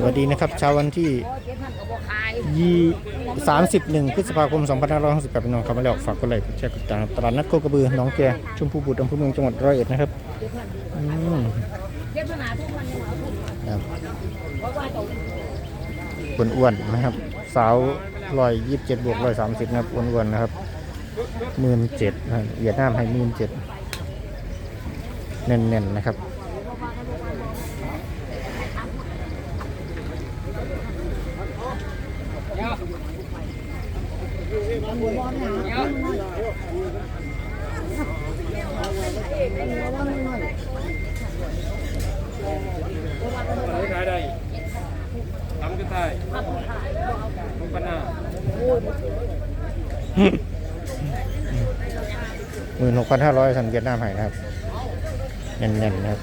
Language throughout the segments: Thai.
สวัสดีนะครับเช้าวันที่ยี่สามสิบหนึ่งพฤษภาคมสองพันห้าร้อยหกสิบแปดพี่น้องครับมาแล้วฝากกดไลค์กดแชร์กดติดตามตลาดนัดโคกระบือน้องแกชมพูบุตรอำเภอเมืองจังหวัดร้อยเอ็ดนะครับอืมครับอ้วนๆนะครับ สาวร้อยยี่สิบเจ็ดบวกร้อยสามสิบนะครับอ้วนๆนะครับหมื่นเจ็ดเหยียดน้ำให้หมื่นเจ็ดแน่นๆนะครับ ขายได้ทำก็ได้ทุกปัญหาหมื่นหกพันห้าร้อยสันเวียดนามให้นะครับแน่นๆนะครับ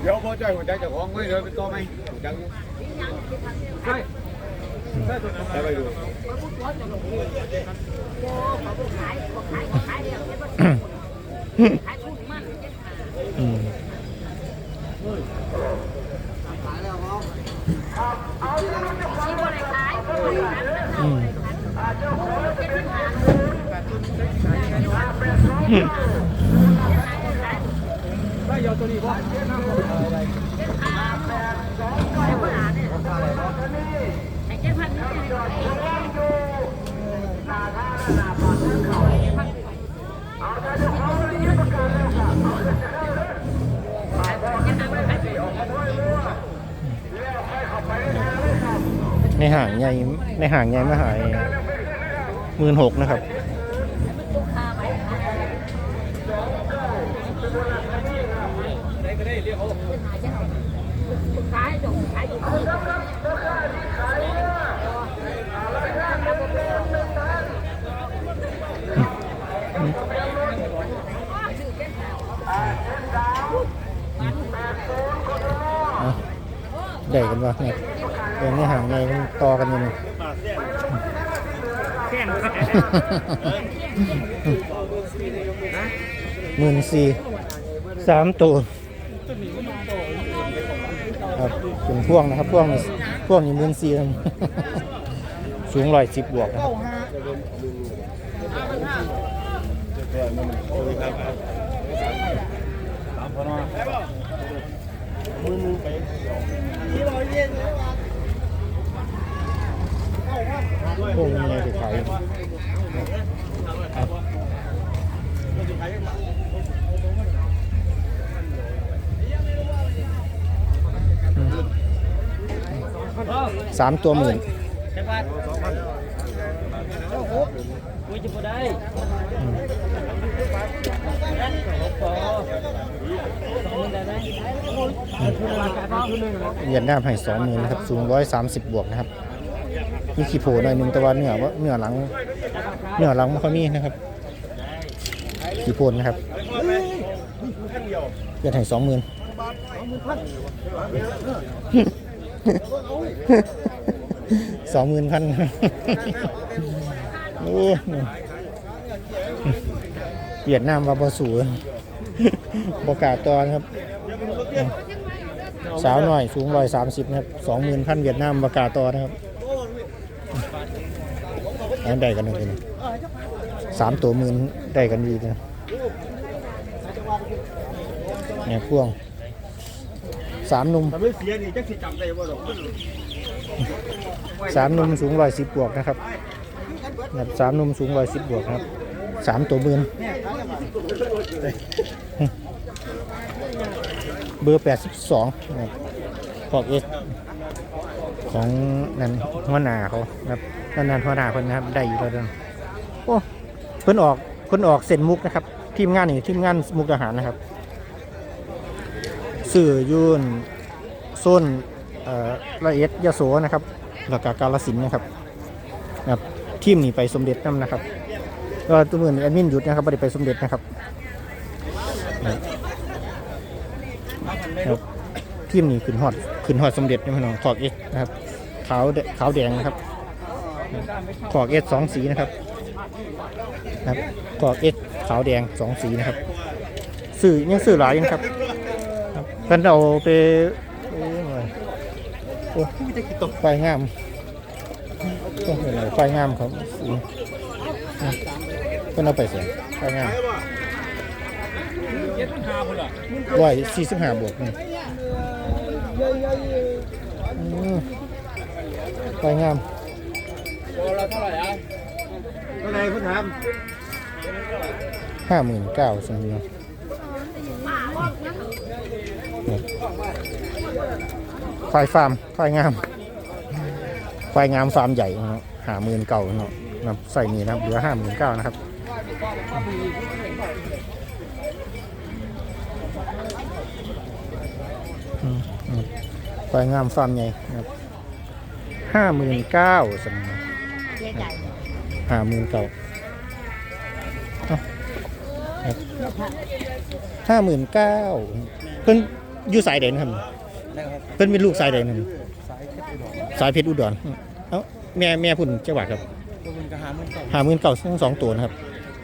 เดี๋ยวพอใจหัวใจจะของไว้เลยเป็นตัวไหมจังใช่ใช่ตัวนั้น ไปดูอืมอืมได้ยอตัวนี้ก็ ในห่างใหญ่ในห่างใหญ่มาหายหมื่นหกนะครับ ได้ก็ได้เรียกเขา เอาได้กันวะเนี่ยเดี๋ยวในห่างใหญ่มันต่อกันอยู่นี่แค่นหมื่นสี่สามตัวครับ เป็นพ่วงนะครับพ่วงนี่พ่วงนี่มื่นสี่สูงร้อยสิบบวกนะครับตามพนอพวกนี้ไงที่ขายอยู่สามตัวหมื่น ใช่ป่ะคุยจะพอได้ อืม พอสองได้ไหมคุณราคา บ้างคุณหนึ่งเหยียดหน้าให้สองหมื่นนะครับ สูงร้อยสามสิบบวกนะครับ มีขี้โผล่หน่อยหนึ่งแต่ว่าเหนือว่าเหนือหลังเหนือหลังไม่ค่อยมีนะครับขี้โผล่นะครับเหยียดให้สองหมื่น สองหมื่นพันโอ้เวียดนามวาบสูบกล้าตอนครับ สาวหน่อยสูงร้อยสามสิบนะครับสองหมื่นพันเวียดนามบกล้าศตอนะครับอันได้กันหนึ่งสามตัวหมื่นได้กันดีนะเนี่ยพ่วง สามหนุ่มแต่ไม่เสียนี่จะสิจำได้ว่าหรอกสามหนุ่มสูงร้อยสิบบวกนะครับนะครับสามหนุ่มสูงร้อยสิบบวกนะครับสามตัวหมื่นเบอร์แปดสิบสองนะครับขอบเอสของนั่นหัวหน้าเขานะครับนั่นนั่นหัวหน้าคนนะครับได้อยู่แล้วเด้อโอ้เพิ่นออกเพิ่นออกเส้นมุกนะครับ ทีมงานนี่ทีมงานมุกทหารนะครับ สื่อยุนโซนเอ่อละเอียดยโสนะครับแล้วก็กาลสินนะครับนะครับทีมนี่ไปสมเด็จน้ำนะครับก็ตัวมือนแอดมินหยุดนะครับไม่ได้ไปสมเด็จนะครับครับทีมนี่ขึ้นฮอดขึ้นฮอดสมเด็จนะพี่น้องขอบเอสนะครับขาวขาวแดงนะครับขอบเอสสองสีนะครับนะครับขอบเอสขาวแดงสองสีนะครับสื่อยังสื่อหลายนะครับ เพิ่นเอาไปโอ้ยโอ้ไฟงามโอ้โหไฟงามครับสีนะเพิ่นเอาไปเสียไฟงามร้อยสี่สิบห้าบวกนี่ไฟงามเท่าไหร่อะเท่าไหร่คุณทำห้าหมื่นเก้าสมเดียว ควายฟาร์มควายงามควายงามฟาร์มใหญ่นะครับหาหมื่นเก่าเนาะนะใส่นี่นะครับเหลือห้าหมื่นเก้านะครับอืมอืมควายงามฟาร์มใหญ่นะครับห้าหมื่นเก้าสมหาหมื่นเก้าห้าหมื่นเก้าเพิ่นอยู่สายเด่นครับ นะครับเพิ่นเป็นลูกสายเด่นครับสายเพชรอุดรสายเพชรอุดรเอ้าแม่แม่พุ่นเจ้าหวัดครับตัวมันกระหามันต่อห้าหมื่นเก้าทั้งสองตัวนะครับ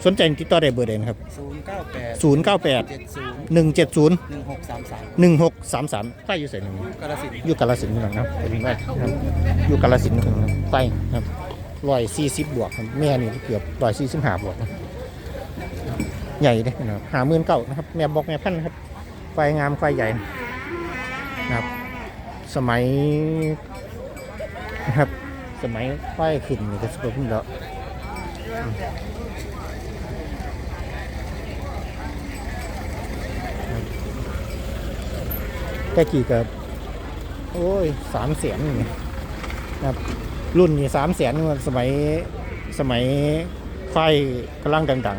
สนใจติดต่อได้เบอร์เด่นครับศูนย์เก้าแปดศูนย์เก้าแปดเจ็ดศูนย์หนึ่งเจ็ดศูนย์หนึ่งหกสามสามหนึ่งหกสามสามใต้อยู่ใส่หนึ่งกระสินธุ์อยู่กาลสินธุ์นี่นะครับเป็นว่าครับอยู่กาลสินธุ์นี่ครับใต้ครับร้อยสี่สิบบวกครับแม่นี่เกือบร้อยสี่สิบห้าบวกนะใหญ่เลยนะครับหาหมื่นเก้านะครับ แม่บอกแม่พันธุ์นะครับไฟงามไฟใหญ่ นะครับ สมัยนะครับ สมัยไฟขึ้นก็สกปรกแล้วแต่กี่กับโอ้ยสามแสนนี่นะครับ รุ่นนี้สามแสนสมัยสมัยไฟกำลังดัง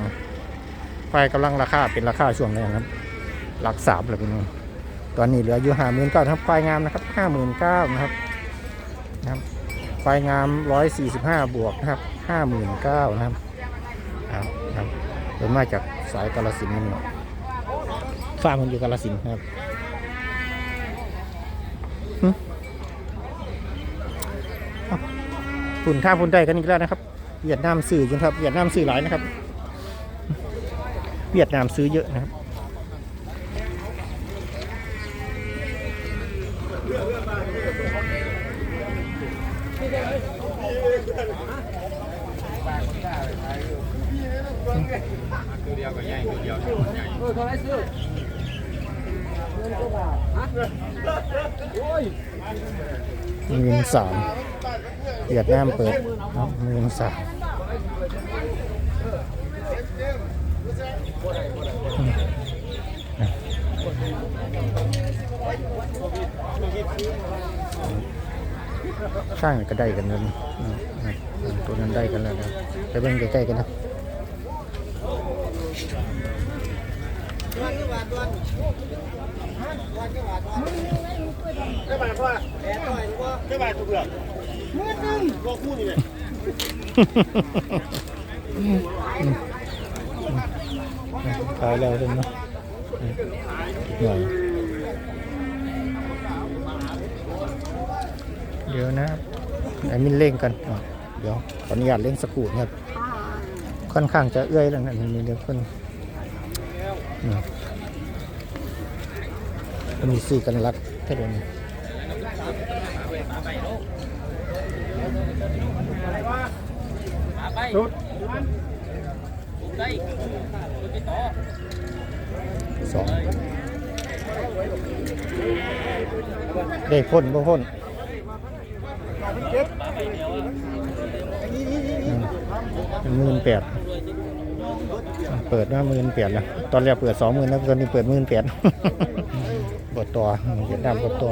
ๆไฟกำลังราคาเป็นราคาช่วงนี้นครับหลักสามเลยพี่น้อง ตอนนี้เหลืออยู่ห้าหมื่นเก้าครับไฟงามนะครับห้าหมื่นเก้านะครับนะครับไฟงามร้อยสี่สิบห้าบวกนะครับห้าหมื่นเก้านะครับครับครับเป็นมาจากสายกาลสินธุ์นี่เนาะฟาร์มมันอยู่กาลสินธุ์นะครับฝุ่นท่าฝุ่นได้กันอีกแล้วนะครับ เวียดนามซื้อจนครับ เวียดนามซื้อหลายนะครับ เวียดนามซื้อเยอะนะครับ ตัวเดียวกับใหญ่ตัวเดียวใหญ่หมื่นสามเวียดนามเปิดหมื่นสาม ข้างก็ได้กันแล้วนะอืมอืมตัวนั้นได้กันแล้วนะไปเบิ่งใกล้ๆกันนะได้บาทว่าแอนหน่อยว่าได้บาทตัวเปลือกมือนึงก็คู่นี่เลยขายแล้วใช่ไหมหน่อย เดี๋ยวนะไอ้มินเร่งกันเดี๋ยวขออนุญาตเร่งสกูดครับค่อนข้างจะเอื้อยแล้วนะมีเดี๋ยวคนมมีซื้อกันรักแค่เดียวนี้ สองได้พ่นบ่พ่นหมื่นแปดเปิดมาหมื่นแปดแล้วตอนแรกเปิดสองหมื่นแล้วตอนนี้เปิดหมื่นแปดบดตัวเวียดนามบดตัว